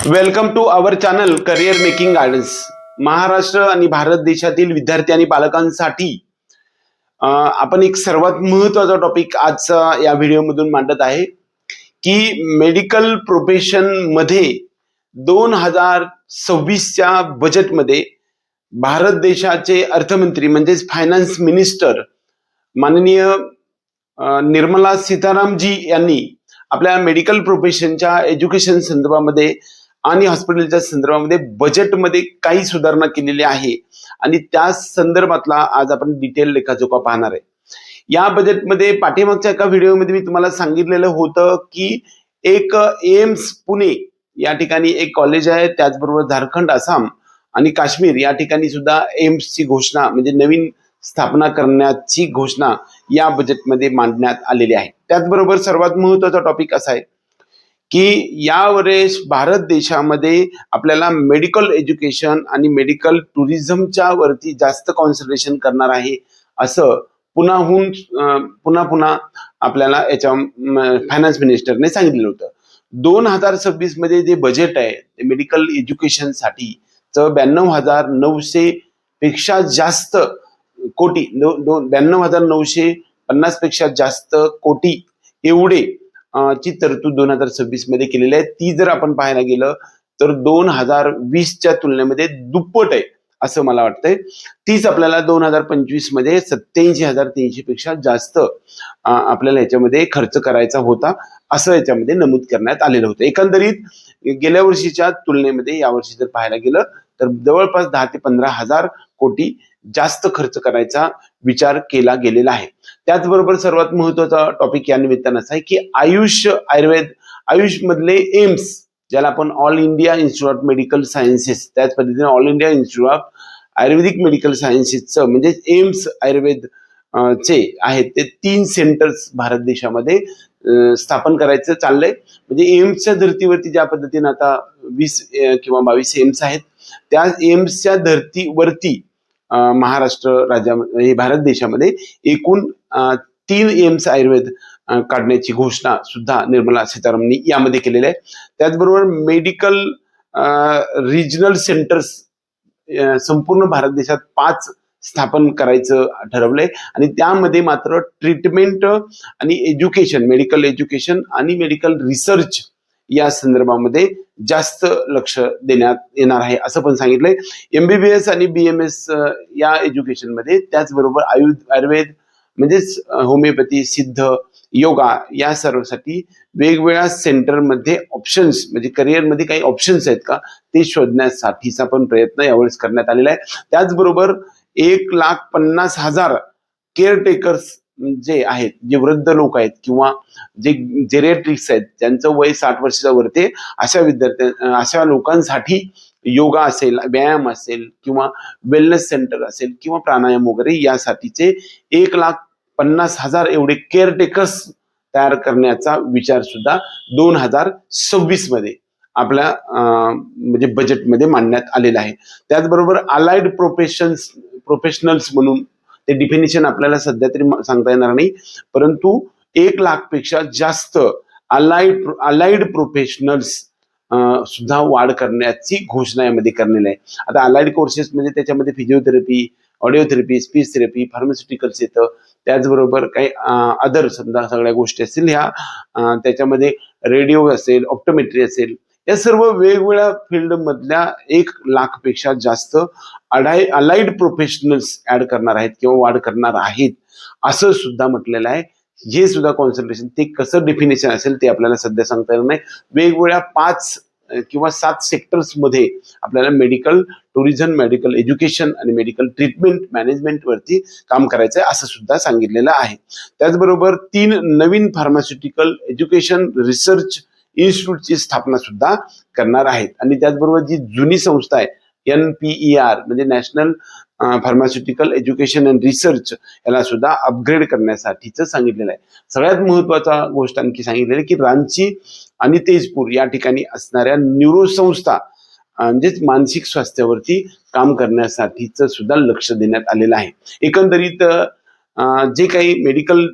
Welcome to our channel career making gardens Maharashtra आणि भारत देशातील विद्यार्थी आणि पालकांसाठी आपण एक सर्वात महत्त्वाचा टॉपिक आजचा या व्हिडिओमधून मांडत आहे की मेडिकल प्रोफेशनमध्ये दोन हजार सव्वीसच्या बजेटमध्ये भारत देशाचे अर्थमंत्री म्हणजेच फायनान्स मिनिस्टर माननीय निर्मला सीतारामजी यांनी आपल्या मेडिकल प्रोफेशनच्या एज्युकेशन संदर्भामध्ये आणि हॉस्पिटलच्या संदर्भामध्ये बजेटमध्ये काही सुधारणा केलेली आहे. आणि त्या संदर्भातला आज आपण डिटेल लेखाजोखा पाहणार आहे. या बजेटमध्ये पाठीमागच्या एका व्हिडिओमध्ये मी तुम्हाला सांगितलेलं होतं की एक एम्स पुणे या ठिकाणी एक कॉलेज आहे त्याचबरोबर झारखंड आसाम आणि काश्मीर या ठिकाणी सुद्धा एम्सची घोषणा म्हणजे नवीन स्थापना करण्याची घोषणा या बजेटमध्ये मांडण्यात आलेली आहे. त्याचबरोबर सर्वात महत्त्वाचा टॉपिक असा आहे की यावेळेस भारत देशामध्ये आपल्याला मेडिकल एज्युकेशन आणि मेडिकल टुरिझमच्या वरती जास्त कॉन्सन्ट्रेशन करणार आहे असं पुन्हाहून पुन्हा पुन्हा आपल्याला याच्या फायनान्स मिनिस्टरने सांगितलेलं होतं. दोन हजार सव्वीसमध्ये जे बजेट आहे ते मेडिकल एज्युकेशनसाठी ब्याण्णव हजार नऊशे पेक्षा जास्त कोटी दोन ब्याण्णव हजार नऊशे पन्नासपेक्षा जास्त कोटी एवढे ची तरतूद दोन हजार सव्वीसमध्ये केलेली आहे. ती जर आपण पाहायला गेलं तर दोन हजार वीसच्या तुलनेमध्ये दुप्पट आहे असं मला वाटतंय. तीच आपल्याला दोन हजार पंचवीसमध्ये सत्याऐंशी हजार तीनशे पेक्षा जास्त आपल्याला याच्यामध्ये खर्च करायचा होता असं याच्यामध्ये नमूद करण्यात आलेलं होतं. एकंदरीत गेल्या वर्षीच्या तुलनेमध्ये यावर्षी जर पाहायला गेलं तर जवळपास दहा ते पंधरा हजार कोटी जास्त खर्च करायचा विचार केला गेलेला आहे. त्याचबरोबर सर्वात महत्त्वाचा टॉपिक या निमित्तानं असा आहे की आयुष आयुर्वेद आयुष मधले एम्स ज्याला आपण all India institute of medical sciences त्याच पद्धतीने all India institute of ayurvedic medical सायन्सेसचं म्हणजे एम्स आयुर्वेद चे आहेत ते तीन सेंटर्स भारत देशामध्ये स्थापन करायचं चाललंय. म्हणजे एम्सच्या धर्तीवरती ज्या पद्धतीने आता वीस किंवा बावीस एम्स आहेत त्या एम्सच्या धर्तीवरती महाराष्ट्र राज्या भारत देशामध्ये एकूण तीन एम्स आयुर्वेद काढण्याची घोषणा सुद्धा निर्मला सीतारामन यामध्ये केलेली आहे. त्याचबरोबर मेडिकल रिजनल सेंटर्स संपूर्ण भारत देशात पाच स्थापन करायचं ठरवलंय. आणि त्यामध्ये मात्र ट्रीटमेंट आणि एज्युकेशन मेडिकल एज्युकेशन आणि मेडिकल रिसर्च या संदर्भामध्ये जास्त लक्ष देण्यात येणार आहे असं पण सांगितलंय. एमबीबीएस आणि बीएमएस या एज्युकेशनमध्ये त्याचबरोबर आयु आयुर्वेद म्हणजेच होमिओपॅथी सिद्ध योगा या सर्वसाठी वेगवेगळ्या सेंटरमध्ये ऑप्शन्स म्हणजे करिअरमध्ये काही ऑप्शन्स आहेत का ते शोधण्यासाठीचा पण प्रयत्न यावेळेस करण्यात आलेला आहे. त्याचबरोबर एक लाख पन्नास हजार केअरटेकर्स जे आहेत जे वृद्ध लोक आहेत किंवा जे जेरेट्रिक्स आहेत ज्यांचं वय साठ वर्षाच्या वरती अशा विद्यार्थ्या अशा लोकांसाठी योगा असेल व्यायाम असेल किंवा वेलनेस सेंटर असेल किंवा प्राणायाम वगैरे यासाठीचे एक लाख पन्नास हजार एवढे केअरटेकर्स तयार करण्याचा विचार सुद्धा दोन हजार सव्वीसमध्ये आपल्या म्हणजे बजेटमध्ये मांडण्यात आलेला आहे. त्याचबरोबर अलाइड प्रोफेशन्स प्रोफेशनल्स म्हणून ते डिफिनेशन आपल्याला सध्या तरी सांगता येणार नाही. परंतु एक लाखपेक्षा जास्त अलाइड अलाइड प्रोफेशनल्स सुद्धा वाढ करण्याची घोषणा यामध्ये करण्यात आहे. आता अलाइड कोर्सेस म्हणजे त्याच्यामध्ये physiotherapy audiotherapy speech therapy pharmaceuticals येतं. त्याचबरोबर काही अदर समजा सगळ्या गोष्टी असतील ह्या त्याच्यामध्ये रेडिओ असेल ऑप्टोमेट्री असेल या सर्व वेगवेगळ्या फील्ड मधल्या एक लाखपेक्षा जास्त अडाय अलाइड प्रोफेशनल्स ऍड करणार आहेत किंवा वाढ करणार आहेत असं सुद्धा म्हटलेलं आहे. हे सुद्धा कॉन्सन्ट्रेशन ते कसं डेफिनेशन असेल ते आपल्याला सध्या सांगता येणार नाही. वेगवेगळ्या पाच किंवा सात सेक्टर्समध्ये आपल्याला मेडिकल टुरिझम मेडिकल एज्युकेशन आणि मेडिकल ट्रीटमेंट मॅनेजमेंट वरती काम करायचं आहे असं सुद्धा सांगितलेलं आहे. त्याचबरोबर तीन नवीन फार्मास्युटिकल एज्युकेशन रिसर्च इन्स्टिट्यूटची स्थापना सुद्धा करणार आहेत. आणि त्याचबरोबर जी जुनी संस्था आहे एन पी ई आर म्हणजे national pharmaceutical education and research याला सुद्धा अपग्रेड करण्यासाठीच सांगितलेलं आहे. सगळ्यात महत्त्वाचा गोष्ट आणखी सांगितलेली आहे की रांची आणि तेजपूर या ठिकाणी असणाऱ्या न्यूरो संस्था म्हणजेच मानसिक स्वास्थ्यावरती काम करण्यासाठीचं सुद्धा लक्ष देण्यात आलेलं आहे. एकंदरीत जे काही मेडिकल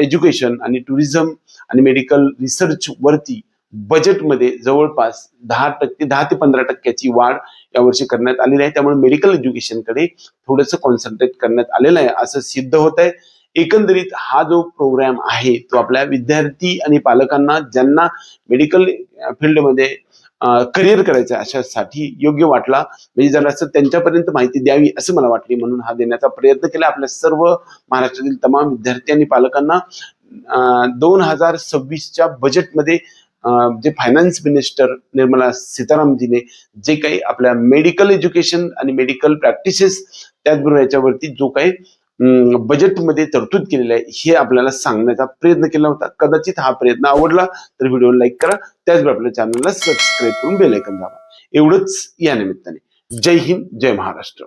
एज्युकेशन आणि टुरिझम आणि मेडिकल रिसर्च वरती बजेटमध्ये जवळपास दहा टक्के दहा ते पंधरा टक्क्याची वाढ यावर्षी करण्यात आलेली आहे. त्यामुळे मेडिकल एज्युकेशनकडे थोडंसं कॉन्सन्ट्रेट करण्यात आलेलं आहे असं सिद्ध होत आहे. एकंदरीत हा जो प्रोग्राम आहे तो आपल्या विद्यार्थी आणि पालकांना ज्यांना मेडिकल फील्डमध्ये करिअर करायचं अशासाठी योग्य वाटला. म्हणजे जरा असं त्यांच्यापर्यंत माहिती द्यावी असं मला वाटली म्हणून हा देण्याचा प्रयत्न केला. आपल्या सर्व महाराष्ट्रातील तमाम विद्यार्थी आणि पालकांना दोन हजार सव्वीसच्या बजेटमध्ये जे फायनान्स मिनिस्टर निर्मला सीतारामजीने जे काही आपल्या मेडिकल एज्युकेशन आणि मेडिकल प्रॅक्टिसेस त्याचबरोबर याच्यावरती जो काही बजेटमध्ये तरतूद केलेली आहे हे आपल्याला सांगण्याचा प्रयत्न केला होता. कदाचित हा प्रयत्न आवडला तर व्हिडिओ लाईक करा. त्याचबरोबर आपल्या चॅनलला सबस्क्राईब करून बेलायकन दाबा. एवढंच या निमित्ताने. जय हिंद जय महाराष्ट्र.